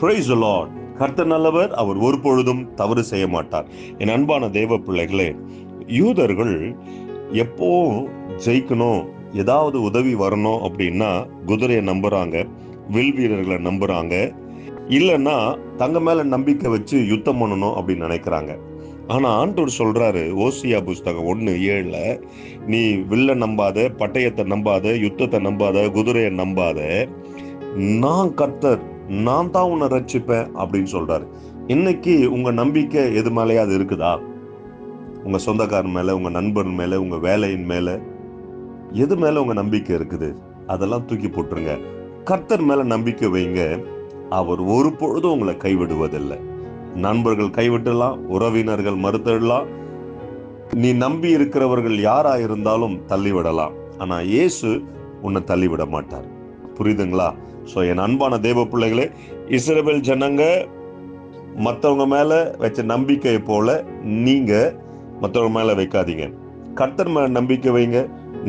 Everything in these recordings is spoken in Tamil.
பிரைஸ் லார்ட் கர்த்தர் நல்லவர் அவர் ஒரு பொழுதும் தவறு செய்ய மாட்டார் என் அன்பான தேவ பிள்ளைகளே யூதர்கள் எப்போ ஜெயிக்கணும் ஏதாவது உதவி வரணும் அப்படின்னா குதிரையை நம்புறாங்க வில் வீரர்களை நம்புறாங்க. இல்லைன்னா தங்க மேல நம்பிக்கை வச்சு யுத்தம் பண்ணணும் அப்படின்னு நினைக்கிறாங்க. ஆனா ஆண்டோர் சொல்றாரு ஓசியா புஸ்தகம் ஒன்று ஏழுல நீ வில்ல நம்பாத பட்டயத்தை நம்பாத யுத்தத்தை நம்பாத குதிரையை நம்பாத நான் கர்த்தர் நான் தான் உன்னை ரட்சிப்பேன் அப்படின்னு சொல்றாரு. இன்னைக்கு உங்க நம்பிக்கை எது மேலேயாவது இருக்குதா? உங்க சொந்தக்காரன் மேல உங்க நண்பர் மேல உங்க வேலையின் மேல எது மேல உங்க நம்பிக்கை இருக்குது? அதெல்லாம் தூக்கி போட்டுருங்க. கர்த்தர் மேல நம்பிக்கை வைங்க. அவர் ஒரு பொழுதும் உங்களை கைவிடுவதில்லை. நண்பர்கள் கைவிட்டலாம் உறவினர்கள் மறுத்திடலாம். நீ நம்பி இருக்கிறவர்கள் யாரா இருந்தாலும் தள்ளிவிடலாம். ஆனா இயேசு உன்னை தள்ளிவிட மாட்டார். புரியுதுங்களா? ஸோ என் அன்பான தேவ பிள்ளைகளே இஸ்ரவேல் ஜனங்க மற்றவங்க மேலே வச்ச நம்பிக்கையை போல நீங்கள் மற்றவங்க மேலே வைக்காதீங்க. கர்த்தர் மேலே நம்பிக்கை வைங்க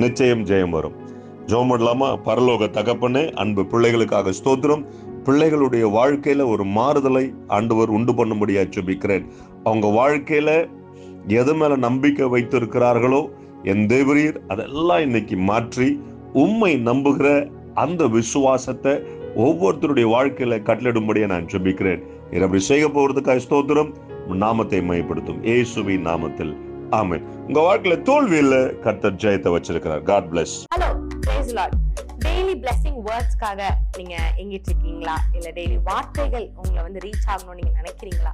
நிச்சயம் ஜெயம் வரும். ஜோம் இல்லாமல் பரலோக தகப்பனே அன்பு பிள்ளைகளுக்காக ஸ்தோத்திரம். பிள்ளைகளுடைய வாழ்க்கையில் ஒரு மாறுதலை ஆண்டவர் உண்டு பண்ண முடியாது சுபிக்கிறேன் அவங்க வாழ்க்கையில் எது மேலே நம்பிக்கை வைத்திருக்கிறார்களோ என் தேவரீர் அதெல்லாம் இன்னைக்கு மாற்றி உம்மை நம்புகிற அந்த விசுவாசத்தை ஒவ்வொருத்தருடைய வாழ்க்கையில கட்டளிடும்படியே நான் ஜெபிக்கிறேன். இது அப்படி செய்ய போறதுக்காக ஸ்தோத்திரம். நாமத்தை மையப்படுத்தும். ஏசுவின் நாமத்தில். ஆமை உங்க வாழ்க்கையில தோல்வி இல்ல கர்த்தர் ஜெயத்தை வச்சிருக்கிறார். God bless hello praise Lord daily blessing வேர்ட்ஸ்க்காக நீங்க எங்கிட்டு இருக்கீங்களா இல்ல டெய்லி வார்த்தைகள் உங்களை வந்து ரீச் ஆகணும்னு நீங்க நினைக்கிறீங்களா?